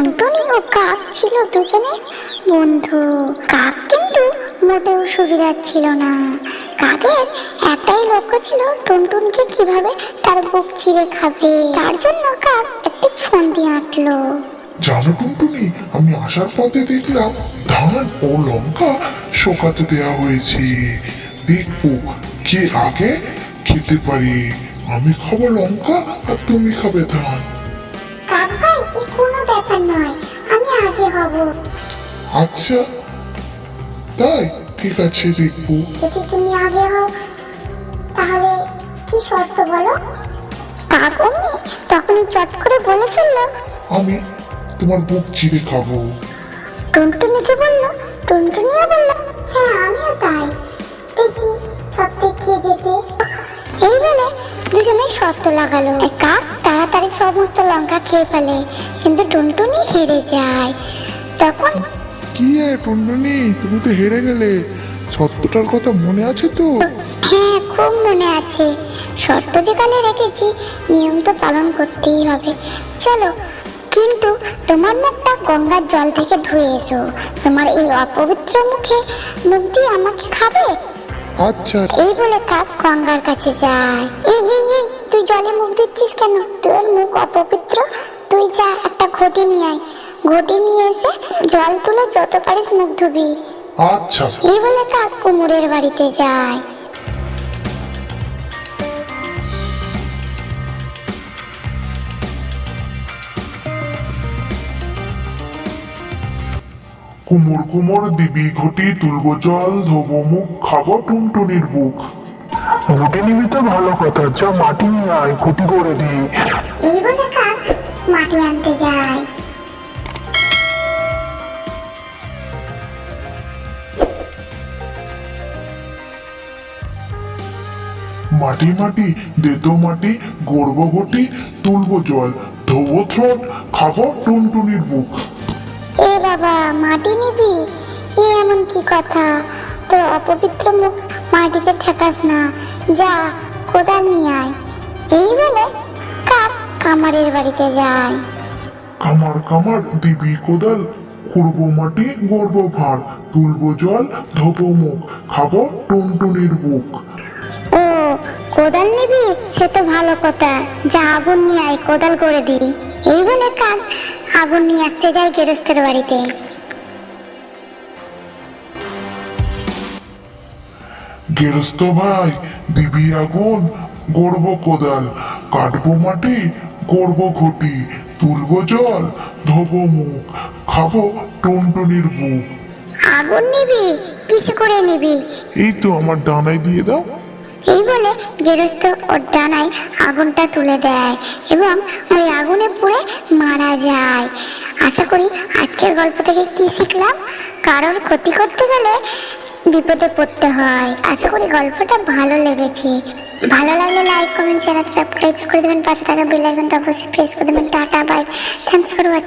টুনটুনি ও কাক ছিল দুজনে। বন্ধু, কাক কিন্তু মোটেও সুবিধার ছিল না। কাকের একটাই লক্ষ্য ছিল টুনটুনকে কীভাবে তার বুক চিরে খাবে। তার জন্য কাক একটি ফোন দিয়ে আঁটলো। জানো টুনটুনি, আমি আসার পথে দেখলাম ধান ও লঙ্কা শোকাতে দেয়া হয়েছে। দেখব কে আগে খেতে পারি। আমি খাব লঙ্কা আর তুমি খাবে ধান। ব্যাপার নয় আমি আগে হব। আচ্ছা তাই ঠিক আছে দেখব। যদি তুমি আগে হও তাহলে কি শর্ত বলো? কাক অমনি তখনই চট করে বলে ফেলল। আমি তোমার বুক চিড়ে খাব। টুনটুনিকে বলল? টুনটুনিও বলল। হ্যাঁ আমিও তাই। দেখি সত্যি কে যেতে। এই বলে দুজনে শর্ত লাগালো। এক কাক তাড়াতাড়ি সমস্ত লঙ্কা খেয়ে ফেলে। কিন্তু টুনটুনি হেরে যায়। তখন কি রে টুনটুনি? তুমি তো হেরে গেলে। সত্যটার কথা মনে আছে তো? হ্যাঁ খুব মনে আছে। শর্ত যেখানে রেখেছি নিয়ম তো পালন করতেই হবে। চলো কিন্তু তোমার মুখটা গঙ্গার জল থেকে ধুয়ে এসো। তোমার এই অপবিত্র মুখে মুখ দিয়ে আমাকে খাবে? আচ্ছা। এই বলে কাক গঙ্গার কাছে যায়। এই তুই জলে মুখ দিচ্ছিস কেন? তোর মুখ অপবিত্র। তুই যা একটা ঘটি নিয়ে আয়। ঘটি নিয়ে এসে জল তুলে যত পারিস মুখ ধুবি। আচ্ছা। এই বলে কাক কুমুরের বাড়িতে যায়। কুমোর কুমোর দিবি ঘটি তুলবো জল ধোবো মুখ খাব টুনটুনির বুক। ঘটি নিবি তো ভালো কথা যা মাটি নিয়ে আয় ঘটি করে দি। এই বলে কাক মাটি আনতে যায়। মাটি মাটি দে তো মাটি গড়বো ঘটি তুলবো জল ধোবো থ্রোট খাব টুনটুনির বুক। এ বাবা মাটি নিবি? এ এমন কি কথা? তোর অপবিত্র মুখ মাটিতে ঠেকাস না। যা কোদাল নিয়ে আয়। এই বলে কাক কামারের বাড়িতে যায়। কামার কামার দিবি কোদাল। খুঁড়বো মাটি গড়বো ভাঁড় তুলবো জল ধোবো মুখ। খাব টুনটুনির বুক। ও কোদাল নিবি? সে তো ভালো কথা। যা আগুন নিয়ে আয় কোদাল করে দিই এই বলে কাক আগুন নিয়ে আসতে যায় গেরস্তের বাড়িতে। গেরস্ত ভাই দিবি আগুন গড়বো কোদাল। কাটবো মাটি গড়বো ঘটি তুলবো জল ধোবো মুখ। খাব টুনটুনির বুক। আগুন নিবি? কিছু করে নিবি? এই তো আমার ডানায় দিয়ে দাও। এই বলে গেরস্ত ওর ডানায় আগুনটা তুলে দেয় এবং ওই আগুনে পুড়ে মারা যায়। আশা করি আজকের গল্প থেকে কি শিখলাম? কারোর ক্ষতি করতে গেলে বিপদে পড়তে হয়। আশা করি গল্পটা ভালো লেগেছে। ভালো লাগলে লাইক কমেন্ট শেয়ার সাবস্ক্রাইব করে দেবেন। পাশে থাকা বেল আইকনটা অবশ্যই প্রেস করে দেবেন। Tata bye thanks for watching